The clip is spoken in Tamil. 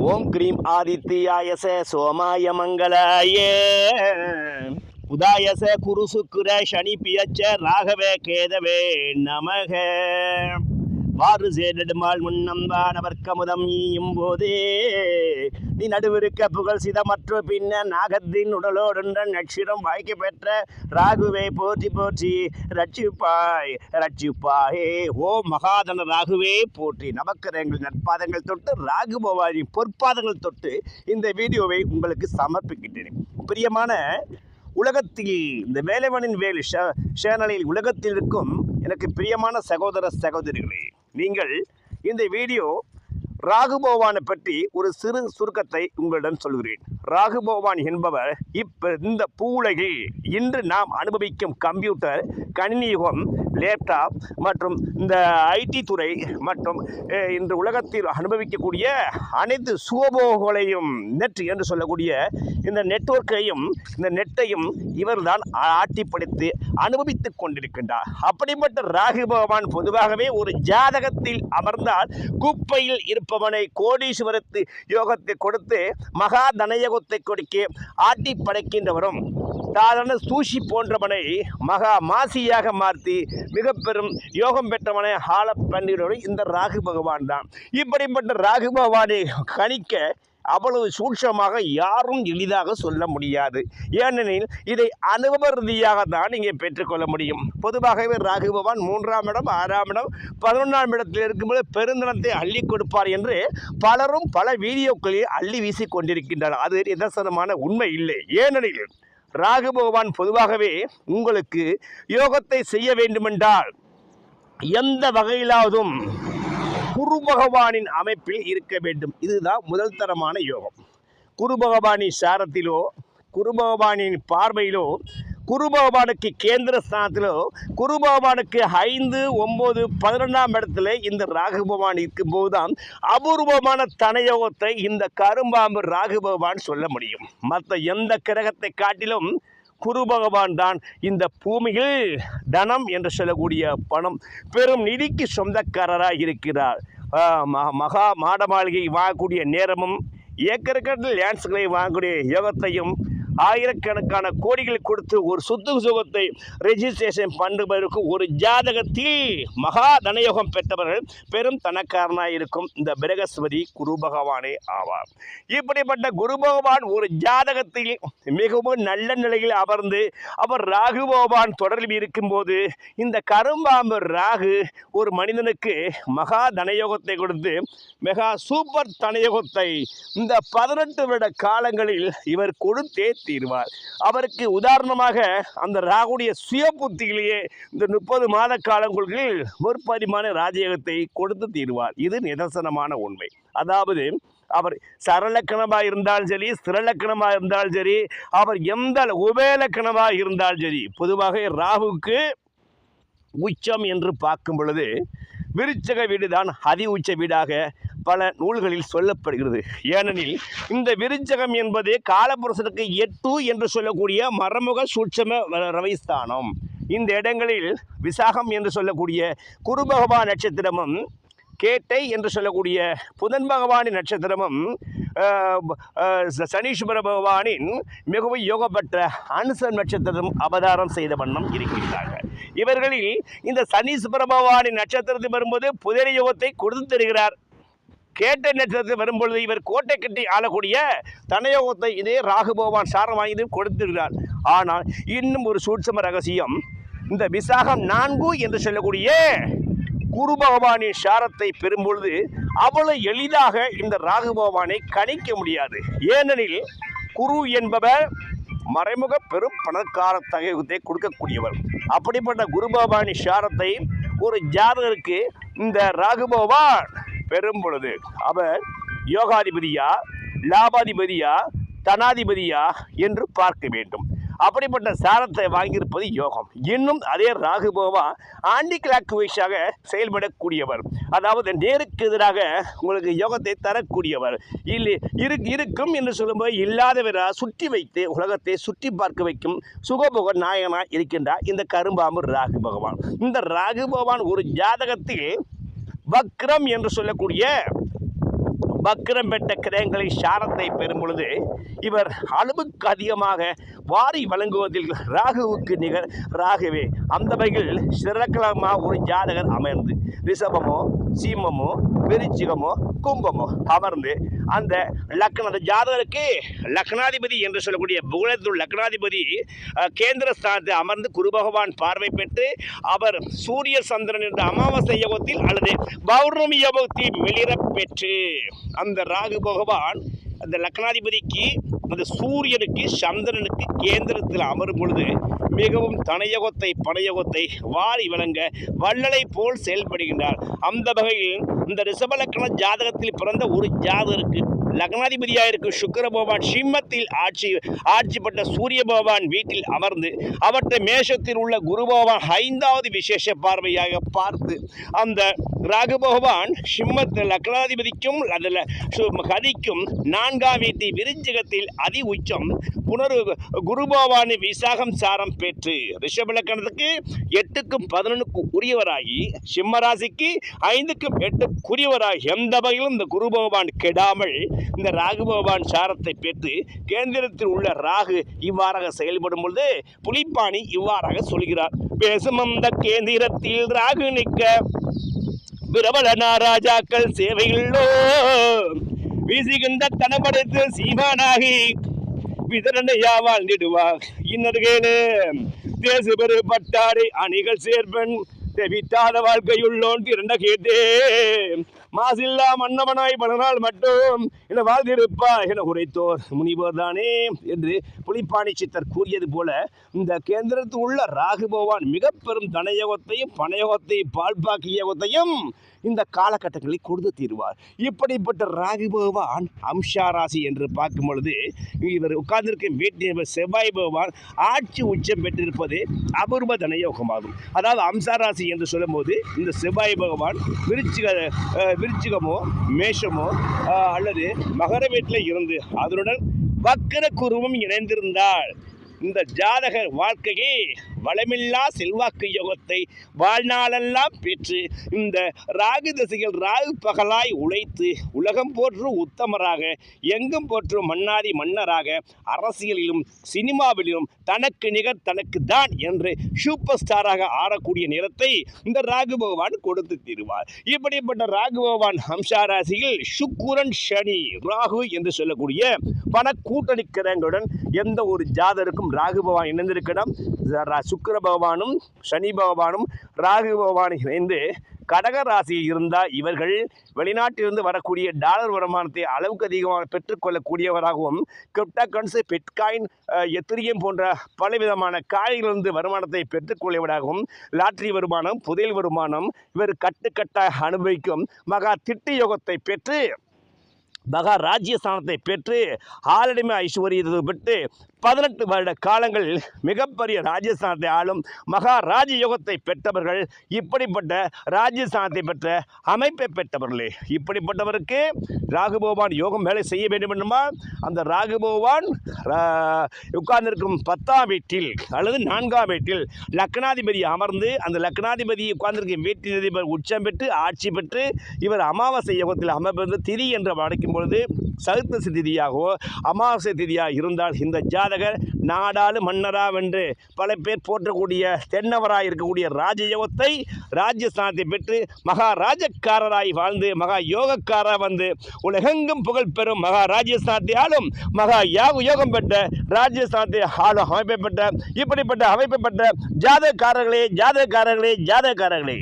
ஓம் கிரீம் ஆதித்யாயச சோமாய மங்களாயே. உதாயச குரு சுக்குர சனி பியச்ச ராகவே கேதவே நமக. வாறு சேடெடுமாள் முன்னம் வானவர்க்கமுதம் ஈயும் போதே. நீ நடுவிருக்க புகழ் சிதமற்ற பின்ன நாகத்தின் உடலோடுன்ற நட்சிடம் வாய்க்கு பெற்ற ராகுவே போற்றி போற்றி. ரட்சிப்பாய் ரட்சிப்பாயே. ஓ மகாதன ராகுவே போற்றி. நமக்கு எங்கள் நட்பாதங்கள் தொட்டு ராகு பவானி பொற்பாதங்கள் தொட்டு இந்த வீடியோவை உங்களுக்கு சமர்ப்பிக்கின்றேன். பிரியமான உலகத்தில் இந்த வேலைவனின் வேலு சேனலில் உலகத்தில் இருக்கும் எனக்கு பிரியமான சகோதர சகோதரிகளே நீங்கள் இந்த வீடியோ ராகுபவானை பற்றி ஒரு சிறு சுருக்கத்தை உங்களிடம் சொல்கிறேன். ராகுபோவான் என்பவர் இப்ப இந்த பூவுலகில் இன்று நாம் அனுபவிக்கும் கம்ப்யூட்டர் கணினி யுகம் லேப்டாப் மற்றும் இந்த ஐடி துறை மற்றும் இன்று உலகத்தில் அனுபவிக்கக்கூடிய அனைத்து சுகபோகங்களையும் நெட் என்று சொல்லக்கூடிய இந்த நெட்வொர்க்கையும் இந்த நெட்டையும் இவர்தான் ஆட்டிப்படுத்தி அனுபவித்துக் கொண்டிருக்கின்றார். அப்படிப்பட்ட ராகு பகவான் பொதுவாகவே ஒரு ஜாதகத்தில் அமர்ந்தால் குப்பையில் கொடுப்பவனை கோடீஸ்வரத்து யோகத்தை கொடுத்து மகா தனயோகத்தை கொடுக்க ஆட்டி படைக்கின்றவரும். சாதாரண தூசி போன்றவனை மகா மாசியாக மாற்றி மிக பெரும் யோகம் பெற்றவனை ஆள பண்ணுகிறவரும் இந்த ராகு பகவான் தான் இப்படிப்பட்ட ராகு பகவானை கணிக்க அவ்வளவு சூட்சமாக யாரும் எளிதாக சொல்ல முடியாது. ஏனெனில் இதை அனுபவ ரீதியாக தான் நீங்கள் பெற்றுக்கொள்ள முடியும். பொதுவாகவே ராகு பகவான் மூன்றாம் இடம் ஆறாம் இடம் பதினொன்றாம் இடத்தில் இருக்கும்போது பெருந்தனத்தை அள்ளி கொடுப்பார் என்று பலரும் பல வீடியோக்களில் அள்ளி வீசி கொண்டிருக்கின்றனர். அது நிதர்சனமான உண்மை இல்லை. ஏனெனில் ராகு பகவான் பொதுவாகவே உங்களுக்கு யோகத்தை செய்ய வேண்டுமென்றால் எந்த வகையிலாவதும் குரு பகவானின் அமைப்பில் இருக்க வேண்டும். இதுதான் முதல் தரமான யோகம். குரு பகவானின் சாரத்திலோ குரு பகவானின் பார்வையிலோ குரு பகவானுக்கு கேந்திர ஸ்தானத்திலோ குரு பகவானுக்கு ஐந்து ஒம்பது பதினொன்றாம் இடத்துல இந்த ராகு பகவான் இருக்கும்போது தான் அபூர்வமான தனயோகத்தை இந்த கரும்பாம்பு ராகு பகவான் சொல்ல முடியும். மற்ற எந்த கிரகத்தை காட்டிலும் குரு பகவான் தான் இந்த பூமியில் தனம் என்று சொல்லக்கூடிய பணம். பெரும் நிதிக்கு சொந்தக்காரராக இருக்கிறார். மகா மாட மாளிகை வாங்கக்கூடிய நேரமும் ஏக்கர் லேண்ட்ஸ்களை வாங்கக்கூடிய யோகத்தையும் ஆயிரக்கணக்கான கோடிகள் கொடுத்து ஒரு சொத்து சுகத்தை ரெஜிஸ்ட்ரேஷன் பண்ணுவதற்கு ஒரு ஜாதகத்தில் மகா தனயோகம் பெற்றவர்கள் பெரும் தனக்காரனாக இருக்கும் இந்த பிரகஸ்பதி குரு பகவானே ஆவார். இப்படிப்பட்ட குரு பகவான் ஒரு ஜாதகத்தில் மிகவும் நல்ல நிலையில் அமர்ந்து அவர் ராகு பகவான் தொடர்பில் இருக்கும்போது இந்த கரும்பாம்பு ராகு ஒரு மனிதனுக்கு மகா தனயோகத்தை கொடுத்து மெகா சூப்பர் தனயோகத்தை இந்த பதினெட்டு வருட காலங்களில் இவர் கொடுத்தே தீர்வார் அவருக்கு உதாரணமாக அந்த ராகுடைய சுய புத்தியிலேயே இந்த முப்பது மாத காலங்களுக்குள் ஒரு பரிமாண ராஜயோகத்தை கொடுத்து தீர்வார். இது நிதர்சனமான உண்மை. அதாவது அவர் சரலக்கணமாக இருந்தாலும் சரி ஸ்திரலக்கணமாக இருந்தாலும் சரி அவர் எந்த உபயலக்கணமாக இருந்தாலும் சரி பொதுவாக ராகுவுக்கு உச்சம் என்று பார்க்கும் பொழுது விருச்சக வீடுதான் அதி உச்ச வீடாக பல நூல்களில் சொல்லப்படுகிறது. ஏனெனில் இந்த விருச்சகம் என்பது காலபுருஷனுக்கு எட்டு என்று சொல்லக்கூடிய மரமுக சூட்சம ரவைஸ்தானம். இந்த இடங்களில் விசாகம் என்று சொல்லக்கூடிய குரு பகவான் நட்சத்திரமும் கேட்டை என்று சொல்லக்கூடிய புதன் பகவானின் நட்சத்திரமும் சனீஸ்வர பகவானின் மிகவும் யோகப்பட்ட அனுச நட்சத்திரம் அவதாரம் செய்த வண்ணம் இருக்கின்றார்கள் இவர்களில் இந்த சனீஸ்வர பகவானின் நட்சத்திரத்தில் வரும்போது புதிய யோகத்தை கொடுத்து தருகிறார். கேட்ட நட்சத்திரத்தில் வரும்பொழுது இவர் கோட்டை கட்டி ஆளக்கூடிய தனயோகத்தை இதே ராகு பகவான் சாரம் வாங்கி கொடுத்திருக்கிறார். ஆனால் இன்னும் ஒரு சூட்சம ரகசியம் இந்த விசாகம் நான்கு என்று சொல்லக்கூடிய குரு பகவானின் சாரத்தை பெறும்பொழுது அவ்வளவு எளிதாக இந்த ராகு பகவானை கணிக்க முடியாது. ஏனெனில் குரு என்பவர் மறைமுக பெரும் பணக்கார தகவத்தை கொடுக்கக்கூடியவர். அப்படிப்பட்ட குரு பகவானின் சாரத்தை ஒரு ஜாதகருக்கு இந்த ராகு பகவான் பெறும் பொழுது அவர் யோகாதிபதியா லாபாதிபதியா தனாதிபதியா என்று பார்க்க வேண்டும். அப்படிப்பட்ட சாரத்தை வாங்கியிருப்பது யோகம். இன்னும் அதே ராகு பகவான் ஆண்டி செயல்படக்கூடியவர். அதாவது நேருக்கு எதிராக உங்களுக்கு யோகத்தை தரக்கூடியவர். இல்லை இரு இருக்கும் என்று சொல்லும்போது இல்லாதவராக சுற்றி வைத்து உலகத்தை சுற்றி பார்க்க வைக்கும் சுகபோக நாயகனாக இருக்கின்றார் இந்த கரும்பாம்பு ராகு பகவான். இந்த ராகு பகவான் ஒரு ஜாதகத்தில் வக்ரம் என்று சொல்லக்கூடிய வக்ரம் பெற்ற கிரகங்களை சாரத்தை பெறும் பொழுது இவர் அளவுக்கு அதிகமாக வாரி வழங்குவதில் ராகுவுக்கு நிகர் ராகுவே அந்த வகையில் சிறக்கலமாக ஒரு ஜாதகர் அமர்ந்து ரிஷபமோ சீமமோ விருச்சிகமோ கும்பமோ அமர்ந்து அந்த லக்ன அந்த ஜாதகருக்கு லக்னாதிபதி என்று சொல்லக்கூடிய புகழத்துள் லக்னாதிபதி கேந்திர ஸ்தானத்தை அமர்ந்து குரு பகவான் பார்வை பெற்று அவர் சூரிய சந்திரன் என்ற அமாவாசை யோகத்தில் அல்லது பௌர்ணமி யோகத்தில் மிளிரப் பெற்று அந்த ராகு பகவான் அந்த லக்னாதிபதிக்கு அந்த சூரியனுக்கு சந்திரனுக்கு கேந்திரத்தில் அமரும் பொழுது மிகவும் தனயோகத்தை பணயோகத்தை வாரி வழங்க வள்ளலை போல் செயல்படுகின்றார். அந்த வகையில் இந்த ரிஷபலக்கண ஜாதகத்தில் பிறந்த ஒரு ஜாதகருக்கு லக்னாதிபதியாக இருக்கும் சுக்கர பகவான் சிம்மத்தில் ஆட்சி ஆட்சி பெற்ற சூரிய பகவான் வீட்டில் அமர்ந்து அவற்றை மேஷத்தில் உள்ள குரு பகவான் ஐந்தாவது விசேஷ பார்வையாக பார்த்து அந்த ராகு பகவான் சிம்மத்தில் லக்னாதிபதிக்கும் அதில் சு- கதிக்கும் நான்காம் வீட்டு விருஞ்சகத்தில் அதி உச்சம் புனர் குரு பகவான் விசாகம் சாரம் பெற்று ரிஷபலக்கணத்துக்கு எட்டுக்கும் பதினொன்றுக்கும் உரியவராகி சிம்மராசிக்கு ஐந்துக்கும் எட்டுக்குரியவராகி எந்த வகையிலும் இந்த குரு பகவான் கெடாமல் இந்த ராகு பகவான் சாரத்தை பெற்று கேந்திரத்தில் உள்ள ராகு இவ்வாறாக செயல்படும் பொழுது புலிப்பாணி இவ்வாறாக சொல்கிறார். பேசும் அந்த கேந்திரத்தில் ராகு நிற்க பிரபல நாராஜாக்கள் சேவைகளோ வீசுகின்ற தனப்படைத்து சீமானாகி விதரணையா வாழ்ந்திடுவார். இன்னர்களே தேசு பெரு பட்டாரை அணிகள் சேர்ப்பன். தெவிட்டாத வாழ்க்கையுள்ளோன் திரண்ட கேட்டே. மாசில்லா மன்னவனாய் பலனால் மட்டும் என வாழ்ந்திருப்பா என உரைத்தோர். முனிவர் தானே என்று புலிப்பாணி சித்தர் கூறியது போல இந்த கேந்திரத்தில் உள்ள ராகு பகவான் மிக பெரும் தனயோகத்தையும் பணயோகத்தையும் பால்பாக்கியோகத்தையும் இந்த காலகட்டங்களில் கொடுத்து தீர்வார். இப்படிப்பட்ட ராகு பகவான் அம்சா ராசி என்று பார்க்கும் பொழுது இவர் உட்கார்ந்திருக்கும் வீட்டில் செவ்வாய் பகவான் ஆட்சி உச்சம் பெற்றிருப்பது அபூர்வ தனயோகமாகும். அதாவது அம்சா ராசி என்று சொல்லும்போது இந்த செவ்வாய் பகவான் விருச்சிக விருச்சிகமோ மேஷமோ அல்லது மகர வீட்டில் இருந்து அதனுடன் வக்கர குருவும் இணைந்திருந்தால் இந்த ஜாதகர் வாழ்க்கையே வளமில்லா செல்வாக்கு யோகத்தை வாழ்நாளெல்லாம் பெற்று இந்த ராகு திசையில் ராகு பகலாய் உழைத்து உலகம் போற்றும் உத்தமராக எங்கும் போற்றும் மன்னாதி மன்னராக அரசியலிலும் சினிமாவிலும் தனக்கு நிகர் தனக்கு தான் என்று சூப்பர் ஸ்டாராக ஆடக்கூடிய நேரத்தை இந்த ராகு பகவான் கொடுத்து தீருவார். இப்படிப்பட்ட ராகு பகவான் ஹம்சா ராசியில் சுக்குரன் சனி ராகு என்று சொல்லக்கூடிய பல கூட்டணி கிரகங்களுடன் எந்த ஒரு ஜாதருக்கும் ராகு பகவான் இணைந்திருக்கணும். சுக்கர பகவானும் சனி பகவானும் ராகு பகவானும் இணைந்து கடக ராசியில் இருந்தால் இவர்கள் வெளிநாட்டிலிருந்து வரக்கூடிய டாலர் வருமானத்தை அளவுக்கு அதிகமாக பெற்றுக்கொள்ளக்கூடியவராகவும் கிரிப்டோ கரன்சி பெட்காயின் எத்திரியம் போன்ற பலவிதமான காய்களிலிருந்து வருமானத்தை பெற்றுக்கொள்வதாகவும் லாட்ரி வருமானம் புதையல் வருமானம் இவர் கட்டுக்கட்டாக அனுபவிக்கும் மகா திட்டு யோகத்தை பெற்று மகா ராஜ்யஸ்தானத்தை பெற்று ஆளடிமை ஐஸ்வர்யத்தை பெற்று பதினெட்டு வருட காலங்களில் மிகப்பெரிய ராஜஸ்தானத்தை ஆளும் மகா ராஜயோகத்தை பெற்றவர்கள் இப்படிப்பட்ட ராஜஸ்தானத்தை பெற்ற அமைப்பை பெற்றவர்களே. இப்படிப்பட்டவருக்கு ராகுபகவான் யோகம் வேலை செய்ய வேண்டும் என்றுமா? அந்த ராகுபகவான் உட்கார்ந்திருக்கும் பத்தாம் வீட்டில் அல்லது நான்காம் வீட்டில் லக்னாதிபதி அமர்ந்து அந்த லக்னாதிபதி உட்கார்ந்திருக்கும் வீட்டில் உச்சம் பெற்று ஆட்சி பெற்று இவர் அமாவாசை யோகத்தில் அமர்ந்து திரி என்று அழைக்கும் பொழுது சதுர்த்தசி திதியாகவோ அமாவாசை திதியாக இருந்தால் இந்த ஜாதகர் நாடாளு மன்னராவென்று பல பேர் போற்றக்கூடிய தென்னவராய் இருக்கக்கூடிய ராஜயோகத்தை ராஜ்யஸ்தானத்தை பெற்று மகா ராஜக்காரராய் வாழ்ந்து மகா யோகக்காரராக வந்து உலகெங்கும் புகழ் பெறும் மகா ராஜ்யஸ்தானத்தை ஆளும் மகா யாக யோகம் பெற்ற ராஜ்யஸ்தானத்தை ஆளும் அமைப்பை பெற்ற இப்படிப்பட்ட அமைப்பை பெற்ற ஜாதகக்காரர்களே ஜாதகக்காரர்களே ஜாதகக்காரர்களே.